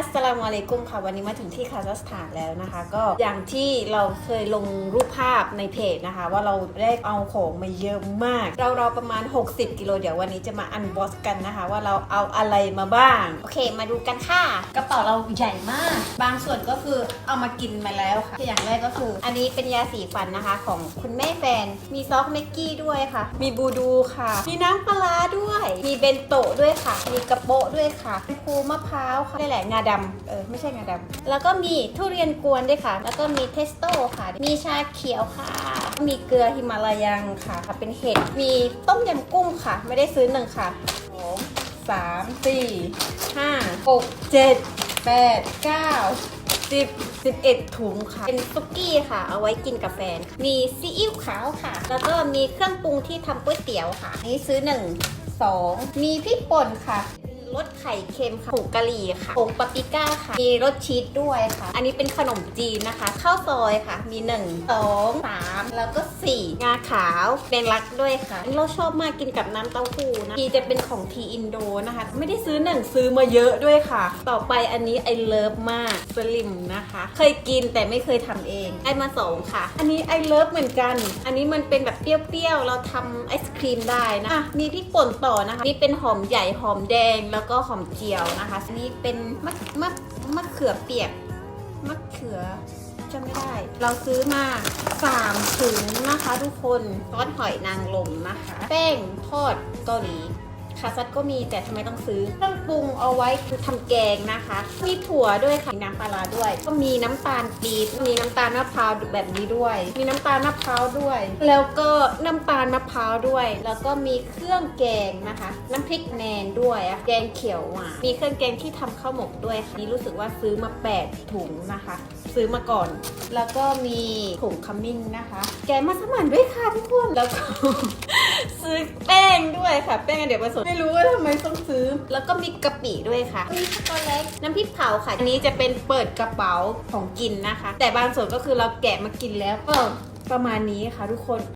อัสสลามุอะลัยกุมค่ะ วันนี้มาถึงที่คาซัคสถานแล้วนะคะ ก็อย่างที่เราเคยลงรูปภาพในเพจนะคะ ว่าเราได้เอาของมาเยอะมาก เราเราๆประมาณ 60 กิโลเดี๋ยววันนี้จะมาอันบ็อกกันนะคะ ว่าเราเอาอะไรมาบ้าง โอเค มาดูกันค่ะ กระเป๋าเราใหญ่มาก บางส่วนก็คือเอามากินมาแล้วค่ะอย่างแรกก็คือ อันนี้เป็นยาสีฟันนะคะ ของคุณแม่แฟนมีซอสเมกกี้ด้วยค่ะ มีบูดูค่ะ มีน้ำปลาด้วย มีเบนโตะด้วยค่ะ มีกระโปะด้วยค่ะมีภูมะพร้าวค่ะนี่แหละงาดำเออไม่ใช่งาดำแล้วก็มีทุเรียนกวนด้วยค่ะ แล้วก็มีเทสโต้ค่ะ มีชาเขียวค่ะ มีเกลือฮิมาลายังค่ะค่ะ เป็นเห็ด มีต้มยำกุ้งค่ะ ไม่ได้ซื้อหนึ่งค่ะสองสามสี่ห้าหกเจ็ดแปดเก้าสิบสิบเอ็ดถุงค่ะ เป็นซุกี้ค่ะ เอาไว้กินกับแฟน มีซีอิ๊วขาวค่ะ แล้วก็มีเครื่องปรุงที่ทำก๋วยเตี๋ยวค่ะ นี้ซื้อหนึ่งสองมีพริกป่นค่ะ ข่เค็มค่ะผงกะหรี่ค่ะผงปาปริก้าค่ะ มีรสชีสด้วยค่ะ อันนี้เป็นขนมจีนนะคะ ข้าวซอยค่ะ มีหนึ่งสองสามแล้วก็สี่งาขาวเป็นรักด้วยค่ะอันนี้เราชอบมากกินกับน้ำเต้าหู้นะทีจะเป็นของทีอินโดนะคะ ไม่ได้ซื้อหนึ่งซื้อมาเยอะด้วยค่ะ ต่อไปอันนี้ไอเลิฟมากสลิมนะคะ เคยกินแต่ไม่เคยทำเองไอมาสองค่ะ อันนี้ไอเลิฟเหมือนกัน อันนี้มันเป็นแบบเปรี้ยวๆ เราทำไอศครีมได้นะะมีพริกป่นต่อนะคะ นี่เป็นหอมใหญ่หอมแดงแล้วก็หอมเจียวนะคะอันนี้เป็นมะมะมะเขือเปียกมะเขือจำไม่ได้ เราซื้อมา3ถุงนะคะทุกคนซอสหอยนางรมนะคะ แป้งทอดเกาหลี คาซัดก็มีแต่ทำไมต้องซื้อเครื่องปรุงเอาไว้คือทำแกงนะคะ มีถั่วด้วยค่ะมีน้ำปลาร้าด้วย ก็มีน้ำตาลปี๊บมีน้ำตาลมะพร้าวแบบนี้ด้วย มีน้ำตาลมะพร้าวด้วย แล้วก็น้ำตาลมะพร้าวด้วย แล้วก็มีเครื่องแกงนะคะ น้ำพริกแนนด้วยอะแกงเขียวหวานมีเครื่องแกงที่ทำข้าวหมกด้วยค่ะนี่รู้สึกว่าซื้อมา 8 ถุงนะคะ ซื้อมาก่อน แล้วก็มีผงขมิ้นนะคะ แกงมัสมั่นด้วยค่ะทุกคนแล้วก็ซื้อ ด้วยค่ะ แป้งอันเดียวผสมไม่รู้ว่าทำไมต้องซื้อ แล้วก็มีกะปิด้วยค่ะมีช็อกโกแลตน้ำพริกเผาค่ะ อันนี้จะเป็นเปิดกระเป๋าของกินนะคะ แต่บางส่วนก็คือเราแกะมากินแล้วก็ประมาณนี้ค่ะทุกคน